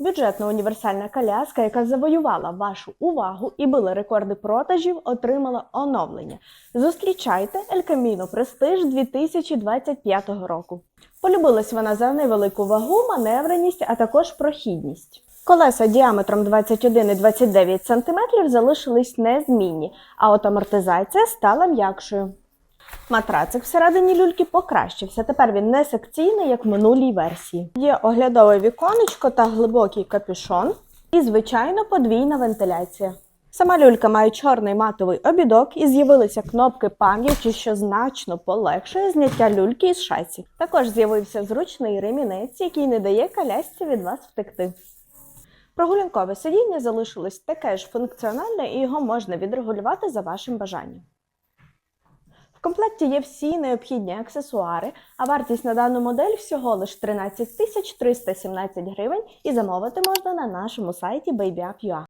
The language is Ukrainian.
Бюджетна універсальна коляска, яка завоювала вашу увагу і била рекорди продажів, отримала оновлення. Зустрічайте El Camino Prestige 2025 року. Полюбилась вона за невелику вагу, маневреність, а також прохідність. Колеса діаметром 21 і 29 см залишились незмінні, а от амортизація стала м'якшою. Матрацик всередині люльки покращився. Тепер він не секційний, як в минулій версії. Є оглядове віконечко та глибокий капюшон, і, звичайно, подвійна вентиляція. Сама люлька має чорний матовий обідок і з'явилися кнопки пам'яті, що значно полегшує зняття люльки із шасі. Також з'явився зручний ремінець, який не дає колясці від вас втекти. Прогулянкове сидіння залишилось таке ж функціональне і його можна відрегулювати за вашим бажанням. В комплекті є всі необхідні аксесуари, а вартість на дану модель всього лиш 13 тисяч 317 гривень і замовити можна на нашому сайті BabyUp.ua.